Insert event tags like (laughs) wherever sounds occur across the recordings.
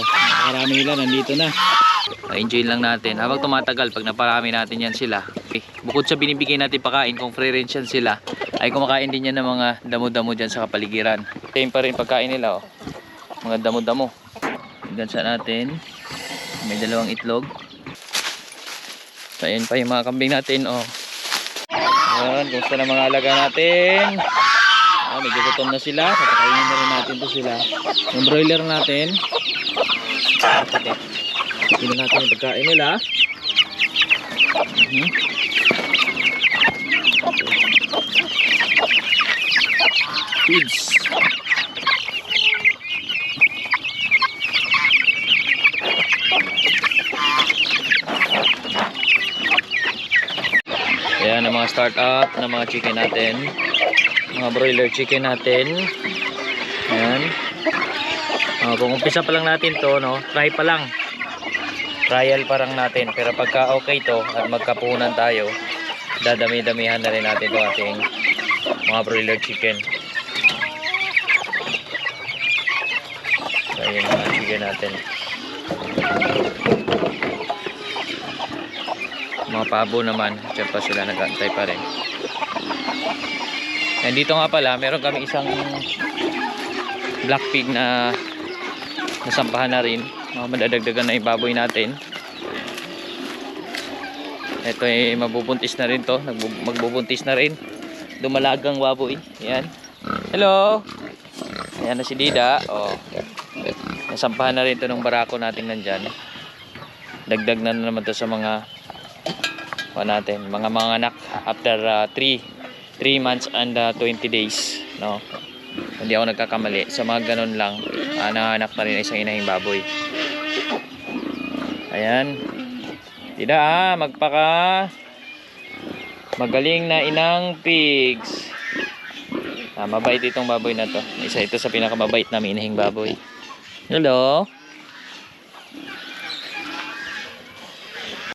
Nakarami nila, nandito na. enjoy lang natin. Habang tumatagal, pag naparami natin yan sila. Okay. Bukod sa binibigay natin pagkain, kung free range yan sila, ay kumakain din yan ng mga damo-damo dyan sa kapaligiran. Same pa rin pagkain nila, oh. Mga damo-damo. Gansa natin. May dalawang itlog. So, ayan pa yung mga kambing natin, oh. Ayan, kumusta na mga alaga natin? Ah, medyo gutom na sila. Papakainin na rin natin to sila. Yung broiler natin. Tingnan natin yung pagkain nila. Mhm. Feeds. Ayan ang mga start-up ng mga chicken natin. Mga broiler chicken natin. Ayan. Ah, kung umpisa pa lang natin to, no, try pa lang. Trial pa lang natin. Pero pagka okay to at magkapunan tayo, dadami-damihan na rin natin to ating mga broiler chicken. So, ayan mga chicken natin. Mga pabo naman, dyan pa sila nagantay pa rin. And dito nga pala, meron kami isang black pig na nasampahan na rin. Mga madadagdagan na yung baboy natin. Ito ay mabubuntis na rin to. Magbubuntis na rin. Dumalagang baboy. Yan. Hello! Ayan na si Dida. Oh. Nasampahan na rin to ng barako natin nandyan. Dagdag na naman to sa mga ano natin, mga mga anak after 3 3 months and uh, 20 days, no. Hindi ako nagkakamali. Sa mga ganun lang, uh, nanganak na rin isang inahing baboy. Ayan. Tida ah, magpaka magaling na inang pigs. Ah, mabait itong baboy na to. Isa ito sa pinakamabait na inahing baboy. Hello.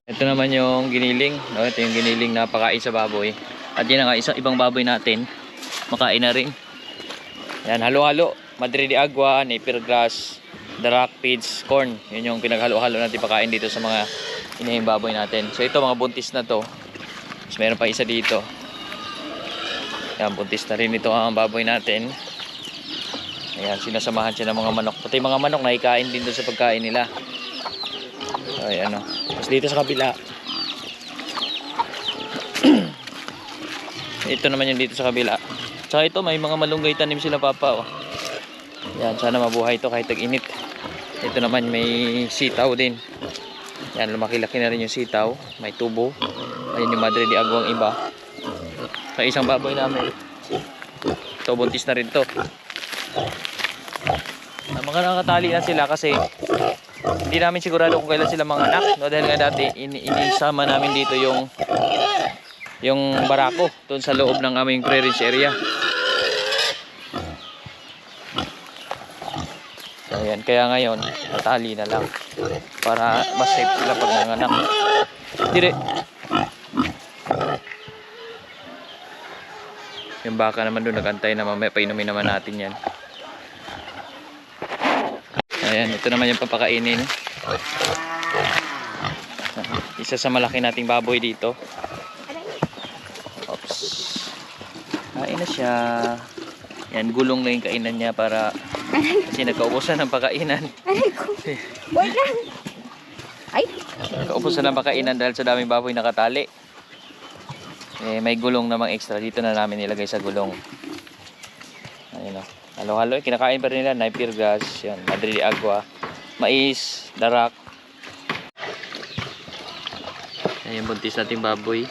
Ito naman yung giniling. No? Ito yung giniling na pakain sa baboy. At yan nga, isang ibang baboy natin. Makain na rin. Yan, halo-halo. Madre de agua, napier grass, darak feeds, corn. Yun yung pinaghalo-halo natin pakain dito sa mga inahing baboy natin. So ito, mga buntis na to. Tapos meron pa isa dito. Yan, buntis na rin ito ang baboy natin. Ayan, sinasamahan siya ng mga manok. Pati mga manok, naikain din doon sa pagkain nila. So, ayan o. Tapos dito sa kabila. (clears throat) ito naman yung dito sa kabila. Tsaka ito, may mga malunggay tanim sila papa. Oh. Yan, sana mabuhay ito kahit tag-init. Ito naman may sitaw din. Yan, lumaki-laki na rin yung sitaw. May tubo. Ayun yung madre di agwang iba. Sa isang baboy namin. Ito, buntis na rin to. Ah, mga nakatali na sila kasi hindi namin sigurado kung kailan sila mga anak. No? Dahil nga dati, ini inisama namin dito yung yung barako doon sa loob ng aming pre-range area. Ayan. Kaya ngayon, natali na lang. Para mas safe sila pag nanganak. Dire. Yung baka naman doon nagantay na mamaya painumin naman natin yan. Ayan, ito naman yung papakainin. Isa sa malaki nating baboy dito. Oops. Kain na siya. Yan, gulong na yung kainan niya para kasi nagkaubusan ng pakainan. Aray ko. Wait lang. Ay. Nagkaubusan ng pakainan dahil sa daming baboy nakatali. Eh, may gulong namang extra. Dito na namin nilagay sa gulong. Ayun o. Halo-halo. Kinakain pa rin nila. Napier grass. Yan. Madre de agua. Mais. Darak. Yan yung buntis nating baboy.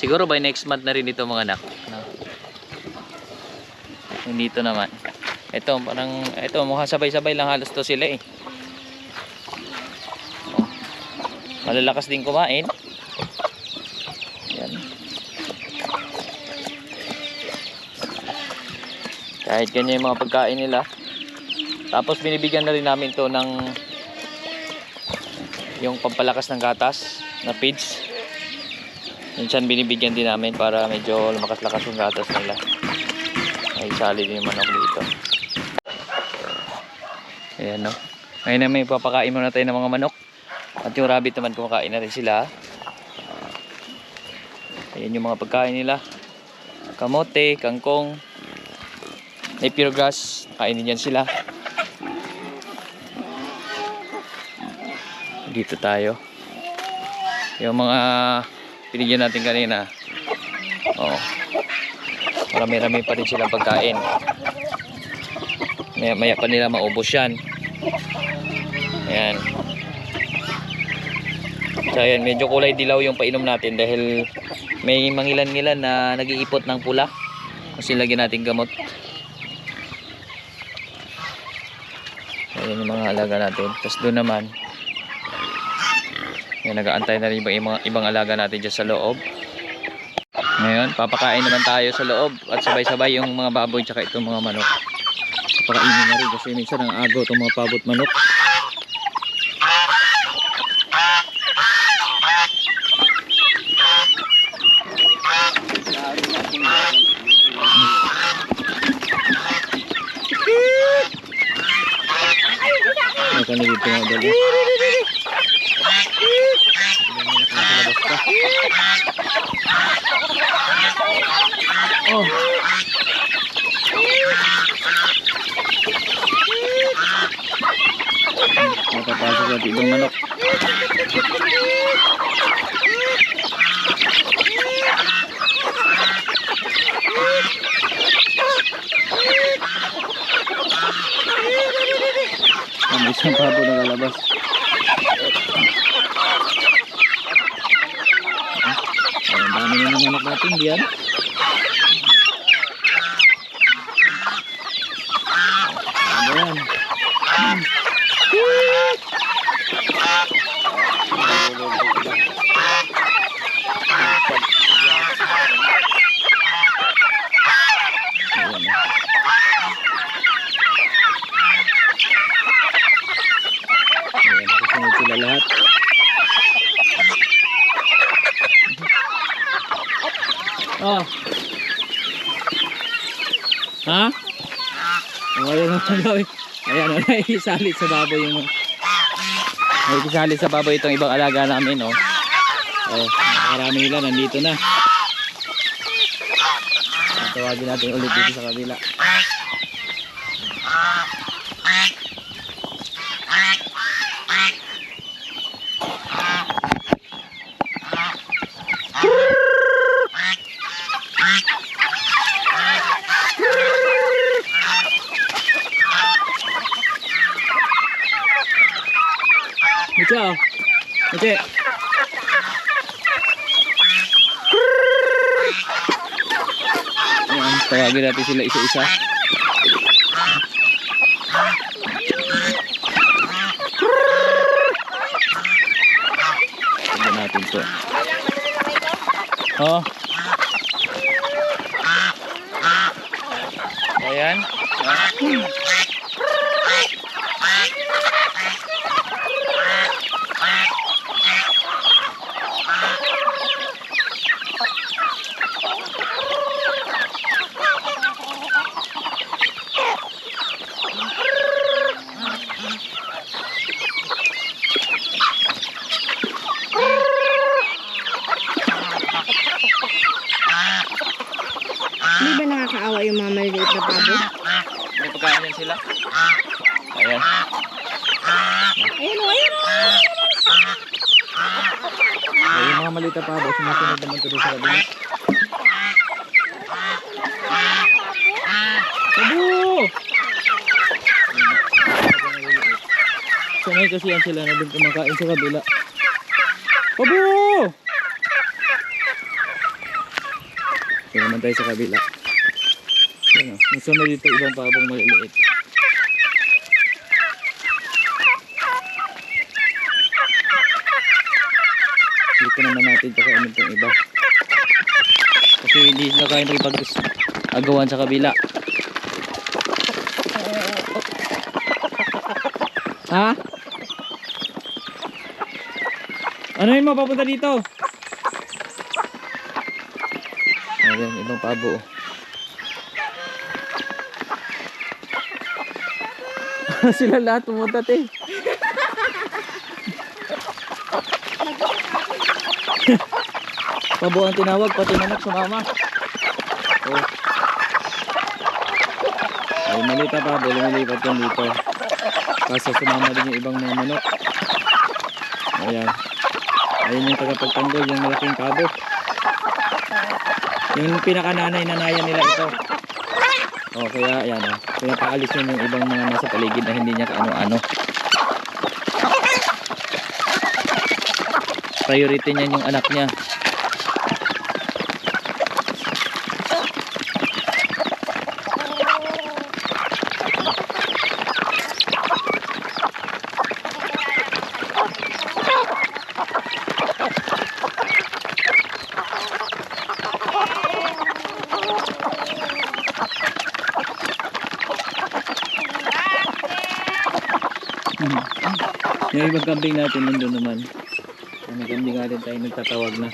Siguro by next month na rin ito mga anak. No? Yung dito naman. Ito, parang, ito, mukha sabay-sabay lang halos to sila eh. Oh. Malalakas din kumain. Yan. Kahit ganyan yung mga pagkain nila. Tapos binibigyan na rin namin to ng yung pampalakas ng gatas na feeds. Minsan binibigyan din namin para medyo lumakas-lakas yung gatas nila. May sali din yung manok dito. Ayan no. Ngayon may papakain muna tayo ng mga manok. At yung rabbit naman kumakain na rin sila. Ayan yung mga pagkain nila. Kamote, kangkong, napier grass. Kainin yan sila. Dito tayo. Yung mga pinigyan natin kanina. Oo. Marami-rami pa rin silang pagkain. Maya, maya pa nila maubos yan. Ayan. So ayan, medyo kulay dilaw yung painom natin dahil may mangilan-ngilan na nag-iipot ng pula. Kasi lagyan natin gamot. Ayan yung mga alaga natin. Tapos doon naman, Ayan, nag-aantay na rin yung ibang, ibang alaga natin dyan sa loob. Ngayon, papakain naman tayo sa loob at sabay-sabay yung mga baboy tsaka itong mga manok. Papakainin na rin kasi minsan ang agaw itong mga pabot manok. Kami dito nga dali. Ibang manok. Ang isang pabo nakalabas. Ang dami na ng manok natin diyan. Oh. Ha? Oh, naman daw eh. Ayan, oh, (laughs) nakikisalit sa baboy yung... Nakikisalit sa baboy itong ibang alaga namin, oh. Oh, marami nila, nandito na. Tawagin natin ulit dito sa kabila. Mucho. Ayan, tawagin natin sila isa-isa. Tignan natin to. Oh. Ayan. Hindi nakakaawa yung mga maliliit na pabo? May pagkain yan sila. Ayan. Ayun o, ayun o. Ayan yung mga malita pa ba? Sumusunod naman ito sa kabila. Tabu! Sanay kasi yan sila na doon kumakain sa kabila. Tabu! Ito naman tayo sa kabila. Yan o. Nasunod dito ibang pabong maliliit. Dito naman natin pakainin itong iba. Kasi hindi sila kaya nakipag-agawan sa kabila. Ha? Ano yun mo papunta dito? Ayan, ibang pabo. oh. (laughs) sila lahat pumunta te. Pabo ang tinawag, pati manok sumama. Oh. Ay, malita pa, dahil malipat yan dito. Kaso sumama din yung ibang mga manok. Ayan. Ayan yung tagapagtanggol, yung malaking kabo. Yung pinakananay-nanayan nila ito. Oh, kaya ayan oh. Pinapaalis yun yung ibang mga nasa paligid na hindi niya kaano-ano. Priority niyan yung anak niya. Yung ibang kambing natin nandun naman. Yung kambing natin tayo nagtatawag na.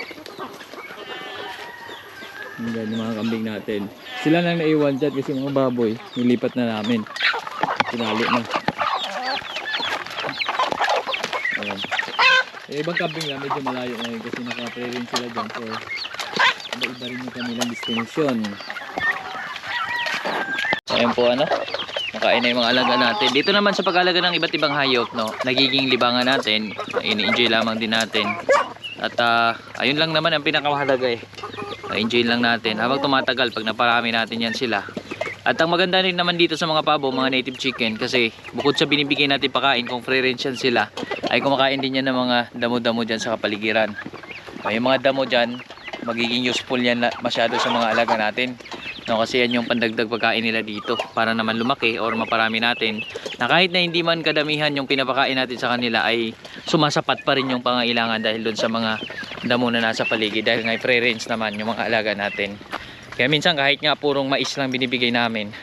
Yan yung mga kambing natin. Sila lang naiwan dyan kasi mga baboy, nilipat na namin. Tinali na. Ayan. Yung ibang kambing lang medyo malayo ngayon kasi nakapre rin sila dyan. So, iba-iba rin yung kanilang destination. Ayan po ano, nakain na yung mga alaga natin. Dito naman sa pag-alaga ng iba't ibang hayop, no, nagiging libangan natin. Ini-enjoy lamang din natin. At ah, ayun lang naman ang pinakamahalaga eh. enjoy lang natin. Habang tumatagal, pag naparami natin yan sila. At ang maganda rin naman dito sa mga pabo, mga native chicken, kasi bukod sa binibigay natin pakain, kung free range yan sila, ay kumakain din yan ng mga damo-damo dyan sa kapaligiran. Ay, yung mga damo dyan, magiging useful yan masyado sa mga alaga natin. No, kasi yan yung pandagdag pagkain nila dito. Para naman lumaki or maparami natin. Na kahit na hindi man kadamihan yung pinapakain natin sa kanila ay sumasapat pa rin yung pangailangan dahil doon sa mga damo na nasa paligid. Dahil nga free range naman yung mga alaga natin. Kaya minsan kahit nga purong mais lang binibigay namin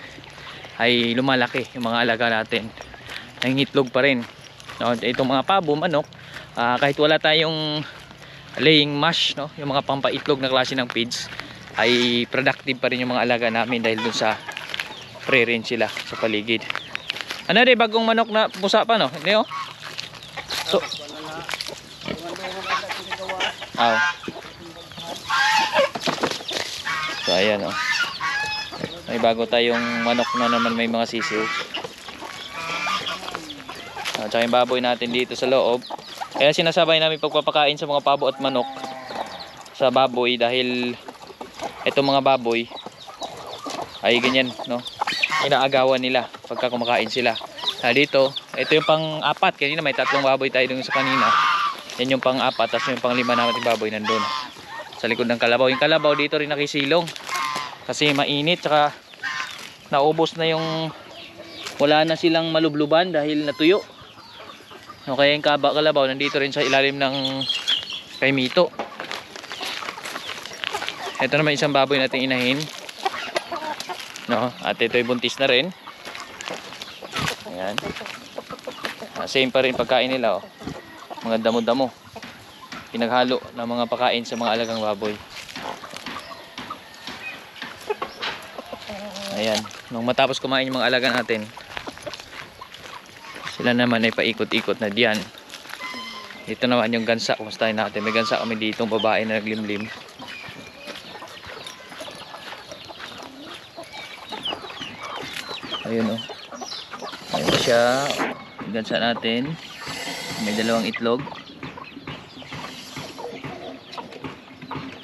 ay lumalaki yung mga alaga natin. Nangingitlog pa rin. No, itong mga pabo, manok ah, kahit wala tayong laying mash no, yung mga pampaitlog na klase ng feeds ay productive pa rin yung mga alaga namin dahil dun sa free range sila sa paligid. Ano rin, bagong manok na pusa pa no? Hindi oh? So, Aw. So ayan oh. May bago tayong manok na naman may mga sisiw. At saka yung baboy natin dito sa loob. Kaya sinasabay namin pagpapakain sa mga pabo at manok sa baboy dahil itong mga baboy ay ganyan no? Inaagawan nila pagka kumakain sila. Na dito ito yung pang apat kanina may tatlong baboy tayo dun sa kanina. Yan yung pang apat tapos yung pang lima natin baboy nandun. Sa likod ng kalabaw. Yung kalabaw dito rin nakisilong. Kasi mainit tsaka naubos na yung wala na silang malubluban dahil natuyo. No, kaya yung kaba kalabaw nandito rin sa ilalim ng kay Mito ito naman isang baboy nating inahin. No, at ito ay buntis na rin. Ayan. Ah, same pa rin pagkain nila oh. Mga damo-damo. Pinaghalo ng mga pagkain sa mga alagang baboy. Ayan. Nung matapos kumain yung mga alaga natin, sila naman ay paikot-ikot na diyan. Dito naman yung gansa. Kumustahin natin. May gansa kami ditong babae na naglimlim. Ayun oh. Ayun siya. Gansa natin. May dalawang itlog.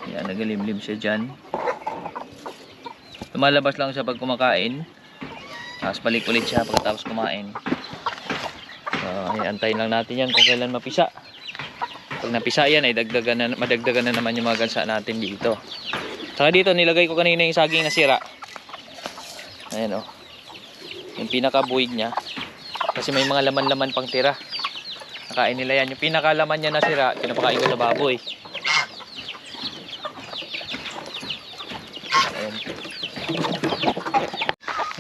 Yan, nagalimlim siya dyan. Lumalabas lang siya pag kumakain. Tapos balik ulit siya pagkatapos kumain. So, ay, antayin lang natin yan kung kailan mapisa. Pag napisa yan ay dagdagan na, madagdagan na naman yung mga gansa natin dito. Saka dito nilagay ko kanina yung saging na sira. Ayan oh yung pinaka buwig niya. Kasi may mga laman-laman pang tira. Nakain nila yan. Yung pinakalaman niya na sira pinapakain ko sa baboy. Ayan.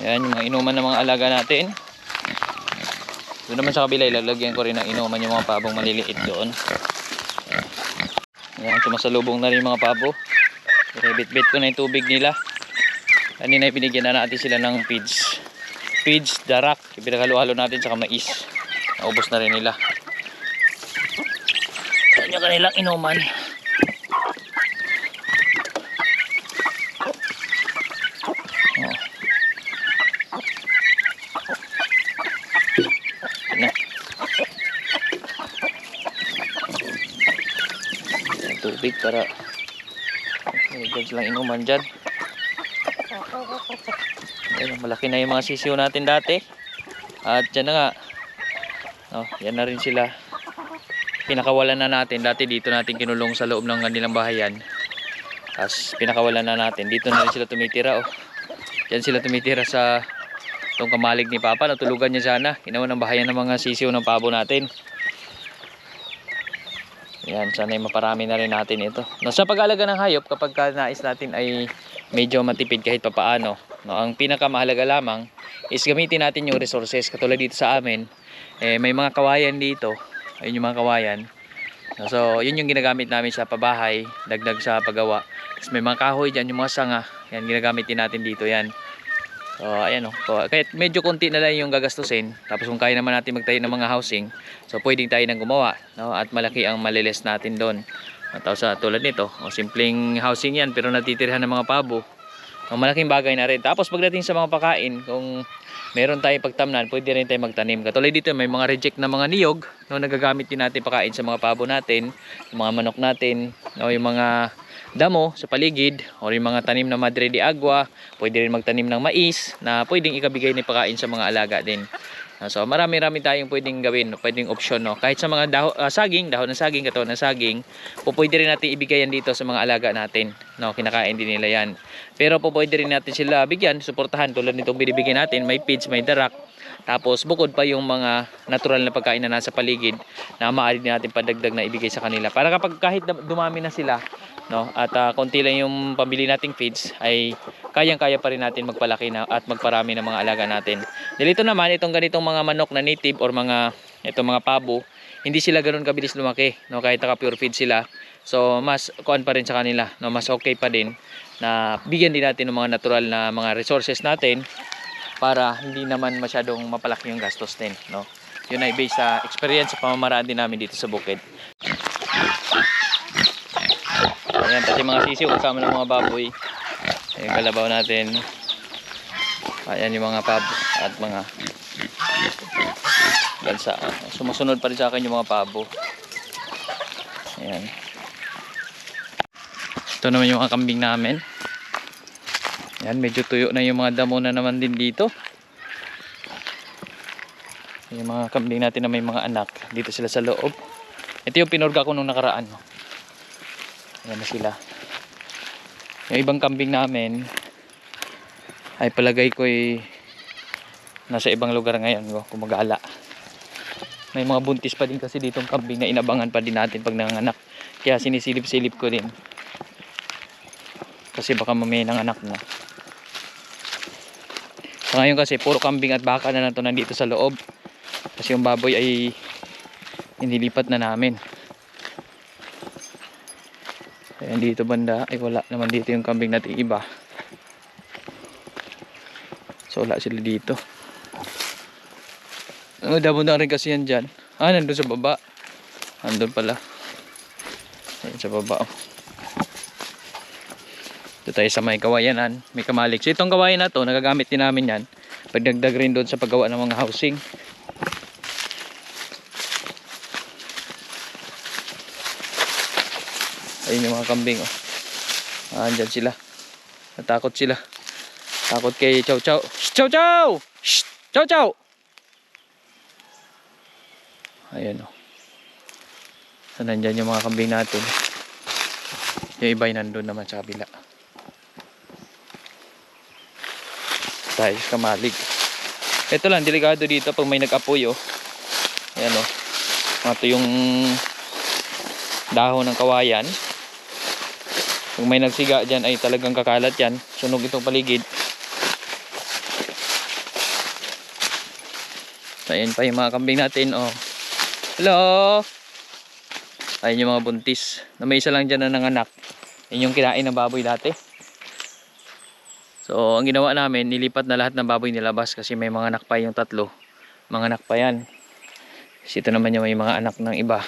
Ayan yung mga inuman ng mga alaga natin. Doon naman sa kabila ilalagyan ko rin ng inuman yung mga pabong maliliit doon. Ayan sumasalubong na rin mga pabo. Bit-bit ko na yung tubig nila. Kanina pinigyan na natin sila ng feeds feeds, darak, ipinaghalo-halo natin sa mais. Naubos na rin nila. Yan yung kanilang inuman. Oh. Na. Tubig para may lang inuman dyan. Ayun, malaki na yung mga sisiw natin dati. At dyan na nga. Oh, yan na rin sila. Pinakawalan na natin. Dati dito natin kinulong sa loob ng kanilang bahayan. Tapos pinakawalan na natin. Dito na rin sila tumitira. Oh. Diyan sila tumitira sa itong kamalig ni Papa. Natulugan niya sana. Ginawa ng bahayan ng mga sisiw ng pabo natin. Yan, sana ay maparami na rin natin ito. No, sa pag-alaga ng hayop, kapag ka nais natin ay medyo matipid kahit papaano, no, ang pinakamahalaga lamang is gamitin natin yung resources. Katulad dito sa amin, eh, may mga kawayan dito. Ayun yung mga kawayan. No, so, yun yung ginagamit namin sa pabahay, dagdag sa paggawa. Tapos may mga kahoy dyan, yung mga sanga. Yan, ginagamit din natin dito yan. So, ayan o. So, kahit medyo konti na lang yung gagastusin. Tapos kung kaya naman natin magtayo ng mga housing, so pwedeng tayo nang gumawa. No? At malaki ang maliles natin doon. Tapos sa tulad nito, o simpleng housing yan, pero natitirhan ng mga pabo. Ang malaking bagay na rin. Tapos pagdating sa mga pakain, kung meron tayong pagtamnan, pwede rin tayo magtanim. Katulad dito, may mga reject na mga niyog, no, nagagamit din natin pakain sa mga pabo natin, mga manok natin, no, yung mga damo sa paligid, o yung mga tanim na madre de agua, pwede rin magtanim ng mais, na pwedeng ikabigay ni pakain sa mga alaga din. Ah, So marami-rami tayong pwedeng gawin, pwedeng option no. Kahit sa mga daho, ah, saging, dahon ng saging, katawan ng saging, po pwede rin natin ibigay yan dito sa mga alaga natin. No, kinakain din nila yan. Pero po pwede rin natin sila bigyan, suportahan tulad nitong binibigyan natin, may feeds, may darak. Tapos bukod pa yung mga natural na pagkain na nasa paligid na maaari natin padagdag na ibigay sa kanila. Para kapag kahit dumami na sila, no, at ah, konti lang yung pambili nating feeds ay kayang-kaya pa rin natin magpalaki na at magparami ng mga alaga natin. Dito naman itong ganitong mga manok na native or mga itong mga pabo, hindi sila ganoon kabilis lumaki, no, kahit naka pure feed sila. So mas kuan pa rin sa kanila, no, mas okay pa din na bigyan din natin ng mga natural na mga resources natin para hindi naman masyadong mapalaki yung gastos din, no. Yun ay based sa experience sa pamamaraan din namin dito sa bukid. Pati mga sisiw kasama ng mga baboy. Ayan, kalabaw natin. Ayan yung mga pabo at mga bansa. Sumusunod pa rin sa akin yung mga pabo. Ayan. Ito naman yung mga kambing namin. Ayan, medyo tuyo na yung mga damo na naman din dito. Yung mga kambing natin na may mga anak. Dito sila sa loob. Ito yung pinurga ko nung nakaraan. Ayan na sila. Yung ibang kambing namin ay palagay ko ay nasa ibang lugar ngayon no? kumagala. May mga buntis pa din kasi ditong kambing na inabangan pa din natin pag nanganak. Kaya sinisilip-silip ko din. Kasi baka mamaya nanganak na. So ngayon kasi puro kambing at baka na lang to nandito sa loob. Kasi yung baboy ay inilipat na namin. Ayan dito banda ay wala naman dito yung kambing natin iba. So wala sila dito. Ang dabo na rin kasi yan dyan. Ah, nandun sa baba. Nandun pala. Ayan sa baba oh. Ito tayo sa may kawayanan. May kamalik. So itong kawayan na to, nagagamit din namin yan. Pagdagdag rin doon sa paggawa ng mga housing. Ayun yung mga kambing oh. Andyan sila. Natakot sila. Takot kay Chow Chow. Shh, Chow Chow! Shh, Chow Chow! Ayan oh. So, nandyan yung mga kambing natin. Yung iba ay nandun naman sa kabila. Tayo sa kamalig. Ito lang, delikado dito pag may nag-apoy oh. Ayan oh. Ito yung dahon ng kawayan. Kung may nagsiga dyan ay talagang kakalat yan. Sunog itong paligid. Ayan pa yung mga kambing natin. Oh. Hello! Ayun yung mga buntis. Na may isa lang dyan na nanganak. Yun yung kinain ng baboy dati. So, ang ginawa namin, nilipat na lahat ng baboy nilabas kasi may mga anak pa yung tatlo. Mga anak pa yan. Kasi ito naman yung may mga anak ng iba.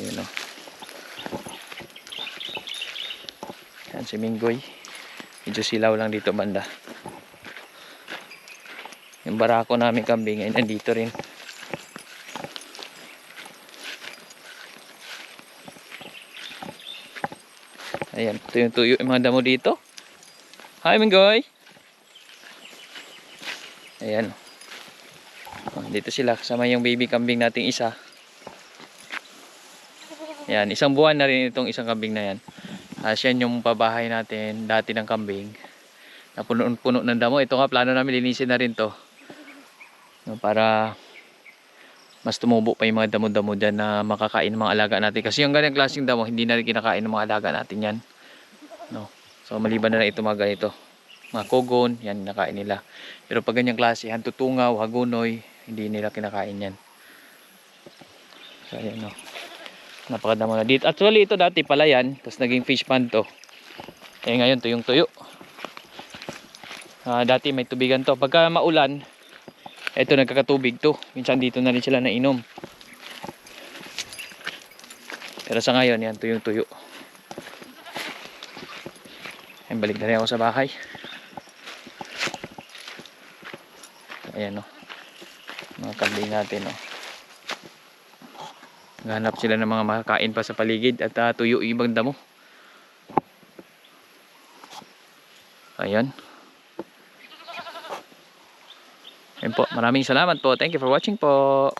Ayun o. Yan si Minggoy. Medyo silaw lang dito banda. Yung barako namin kambing ay nandito rin. Ayan, ito yung tuyo yung mga damo dito. Hi, Minggoy! Ayan. Oh, dito sila kasama yung baby kambing nating isa. Yan, isang buwan na rin itong isang kambing na yan. Ah, siya yung pabahay natin dati ng kambing. Na puno-puno ng damo. Ito nga, plano namin linisin na rin to. No, para mas tumubo pa yung mga damo-damo dyan na makakain ng mga alaga natin. Kasi yung ganyang klaseng damo, hindi na rin kinakain ng mga alaga natin yan. No. So, maliban na lang ito mga ganito. Mga kogon, yan nakain nila. Pero pag ganyang klase, hantutungaw, hagunoy, hindi nila kinakain yan. So, ayan no. Napakadamo na dito. Actually, ito dati pala yan. Tapos naging fish pond to. Eh ngayon, tuyong tuyo. Ah, dati may tubigan to. Pagka maulan, ito nagkakatubig to. Minsan dito na rin sila nainom. Pero sa ngayon, yan, tuyong tuyo. Ayan, balik na rin ako sa bahay. Ayan, no. Mga kambing natin, no. Naghanap sila ng mga makakain pa sa paligid at ah, tuyo yung ibang damo. Ayan. Ayan po. Maraming salamat po. Thank you for watching po.